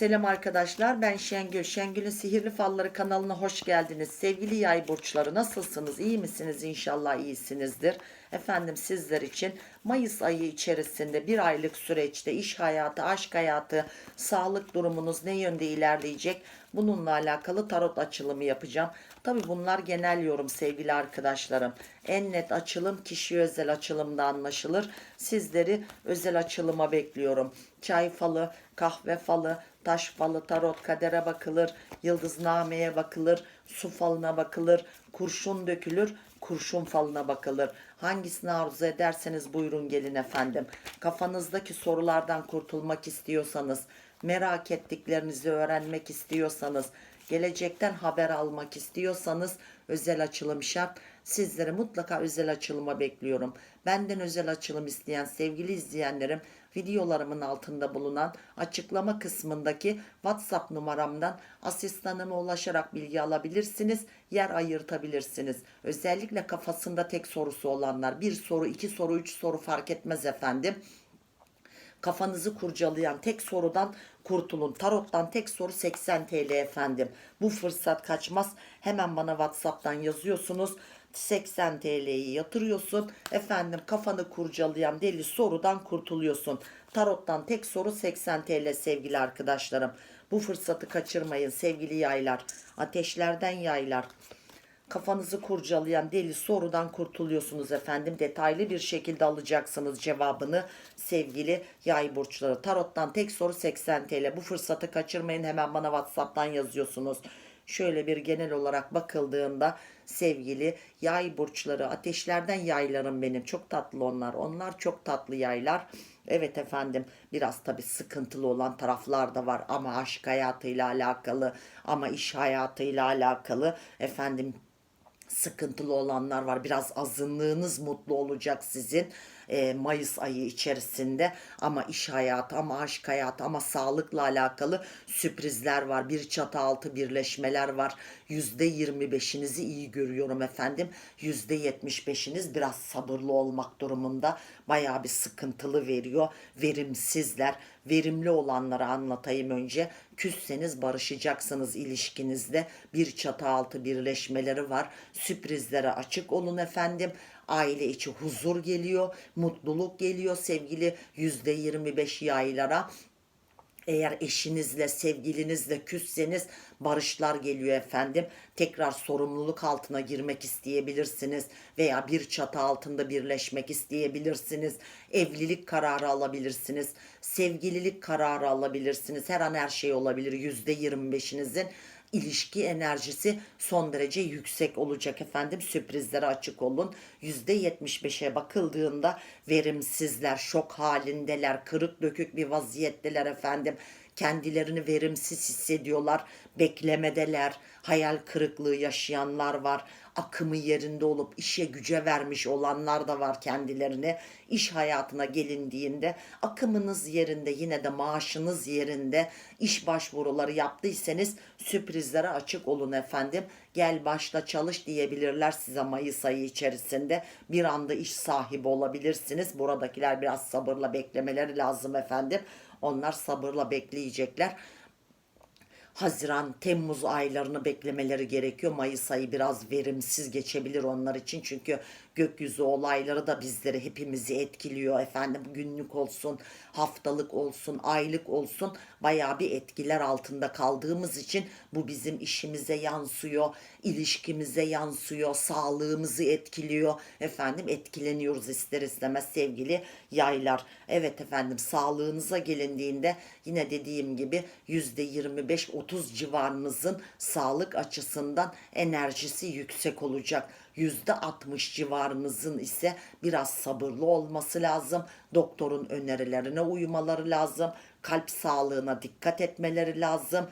Selam arkadaşlar ben Şengül. Şengül'ün Sihirli Falları kanalına hoş geldiniz. Sevgili yay burçları nasılsınız? İyi misiniz? İnşallah iyisinizdir. Efendim sizler için Mayıs ayı içerisinde bir aylık süreçte iş hayatı, aşk hayatı, sağlık durumunuz ne yönde ilerleyecek? Bununla alakalı tarot açılımı yapacağım. Tabi bunlar genel yorum sevgili arkadaşlarım. En net açılım kişi özel açılımda anlaşılır. Sizleri özel açılıma bekliyorum. Çay falı, kahve falı, taş falı, tarot, kadere bakılır, yıldıznameye bakılır, su falına bakılır, kurşun dökülür, kurşun falına bakılır. Hangisini arzu ederseniz buyurun gelin efendim. Kafanızdaki sorulardan kurtulmak istiyorsanız, merak ettiklerinizi öğrenmek istiyorsanız, gelecekten haber almak istiyorsanız özel açılım şart. Sizleri mutlaka özel açılıma bekliyorum. Benden özel açılım isteyen sevgili izleyenlerim videolarımın altında bulunan açıklama kısmındaki WhatsApp numaramdan asistanıma ulaşarak bilgi alabilirsiniz. Yer ayırtabilirsiniz. Özellikle kafasında tek sorusu olanlar bir soru, iki soru, üç soru fark etmez efendim kafanızı kurcalayan tek sorudan kurtulun. Tarottan tek soru 80 TL efendim. Bu fırsat kaçmaz. Hemen bana WhatsApp'tan yazıyorsunuz. 80 TL'yi yatırıyorsun. Efendim kafanı kurcalayan deli sorudan kurtuluyorsun. Tarottan tek soru 80 TL sevgili arkadaşlarım. Bu fırsatı kaçırmayın sevgili yaylar. Ateşlerden yaylar kafanızı kurcalayan deli sorudan kurtuluyorsunuz efendim. Detaylı bir şekilde alacaksınız cevabını sevgili yay burçları. Tarottan tek soru 80 TL. Bu fırsatı kaçırmayın hemen bana WhatsApp'tan yazıyorsunuz. Şöyle bir genel olarak bakıldığında sevgili yay burçları ateşlerden yaylarım benim. Çok tatlı onlar. Onlar çok tatlı yaylar. Evet efendim biraz tabi sıkıntılı olan taraflar da var. Ama aşk hayatıyla alakalı ama iş hayatıyla alakalı efendim sıkıntılı olanlar var. Biraz azınlığınız mutlu olacak sizin e, Mayıs ayı içerisinde. Ama iş hayatı, ama aşk hayatı, ama sağlıkla alakalı sürprizler var. Bir çatı altı birleşmeler var. Yüzde yirmi beşinizi iyi görüyorum efendim. Yüzde yetmiş beşiniz biraz sabırlı olmak durumunda. Bayağı bir sıkıntılı veriyor. Verimsizler. Verimli olanları anlatayım önce. Küsseniz barışacaksınız ilişkinizde. Bir çatı altı birleşmeleri var. Sürprizlere açık olun efendim aile içi huzur geliyor, mutluluk geliyor sevgili yüzde yirmi beş yaylara. Eğer eşinizle, sevgilinizle küsseniz barışlar geliyor efendim. Tekrar sorumluluk altına girmek isteyebilirsiniz veya bir çatı altında birleşmek isteyebilirsiniz. Evlilik kararı alabilirsiniz. Sevgililik kararı alabilirsiniz. Her an her şey olabilir. Yüzde yirmi beşinizin ilişki enerjisi son derece yüksek olacak efendim. Sürprizlere açık olun. %75'e bakıldığında verimsizler, şok halindeler, kırık dökük bir vaziyetteler efendim. Kendilerini verimsiz hissediyorlar, beklemedeler, hayal kırıklığı yaşayanlar var akımı yerinde olup işe güce vermiş olanlar da var kendilerine. İş hayatına gelindiğinde akımınız yerinde yine de maaşınız yerinde iş başvuruları yaptıysanız sürprizlere açık olun efendim. Gel başla çalış diyebilirler size Mayıs ayı içerisinde. Bir anda iş sahibi olabilirsiniz. Buradakiler biraz sabırla beklemeleri lazım efendim. Onlar sabırla bekleyecekler. Haziran, Temmuz aylarını beklemeleri gerekiyor. Mayıs ayı biraz verimsiz geçebilir onlar için. Çünkü gökyüzü olayları da bizleri hepimizi etkiliyor efendim. Günlük olsun, haftalık olsun, aylık olsun bayağı bir etkiler altında kaldığımız için bu bizim işimize yansıyor, ilişkimize yansıyor, sağlığımızı etkiliyor. Efendim etkileniyoruz ister istemez sevgili yaylar. Evet efendim sağlığınıza gelindiğinde yine dediğim gibi yüzde 25-30 civarınızın sağlık açısından enerjisi yüksek olacak. %60 civarınızın ise biraz sabırlı olması lazım. Doktorun önerilerine uymaları lazım. Kalp sağlığına dikkat etmeleri lazım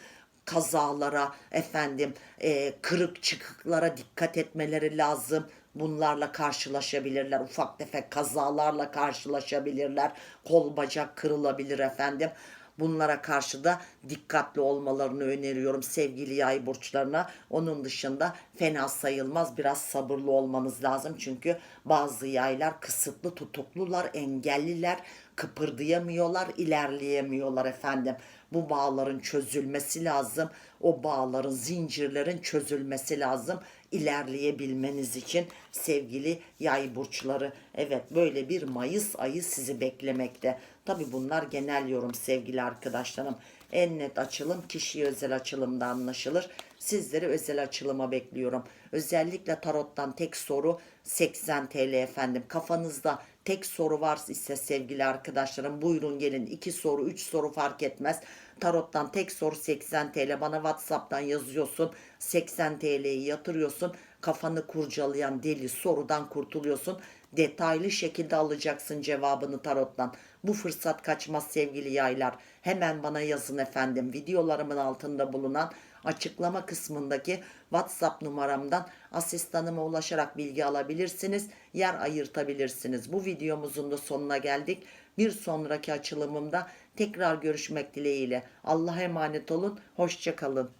kazalara efendim e, kırık çıkıklara dikkat etmeleri lazım bunlarla karşılaşabilirler ufak tefek kazalarla karşılaşabilirler kol bacak kırılabilir efendim Bunlara karşı da dikkatli olmalarını öneriyorum sevgili yay burçlarına. Onun dışında fena sayılmaz biraz sabırlı olmanız lazım. Çünkü bazı yaylar kısıtlı tutuklular, engelliler, kıpırdayamıyorlar, ilerleyemiyorlar efendim. Bu bağların çözülmesi lazım. O bağların, zincirlerin çözülmesi lazım ilerleyebilmeniz için sevgili yay burçları. Evet böyle bir Mayıs ayı sizi beklemekte. Tabi bunlar genel yorum sevgili arkadaşlarım. En net açılım kişiye özel açılımda anlaşılır. Sizleri özel açılıma bekliyorum. Özellikle tarottan tek soru 80 TL efendim. Kafanızda tek soru varsa ise sevgili arkadaşlarım buyurun gelin. 2 soru 3 soru fark etmez. Tarottan tek soru 80 TL. Bana WhatsApp'tan yazıyorsun. 80 TL'yi yatırıyorsun. Kafanı kurcalayan deli sorudan kurtuluyorsun. Detaylı şekilde alacaksın cevabını tarottan. Bu fırsat kaçmaz sevgili yaylar. Hemen bana yazın efendim. Videolarımın altında bulunan açıklama kısmındaki WhatsApp numaramdan asistanıma ulaşarak bilgi alabilirsiniz. Yer ayırtabilirsiniz. Bu videomuzun da sonuna geldik. Bir sonraki açılımımda tekrar görüşmek dileğiyle. Allah'a emanet olun. Hoşçakalın.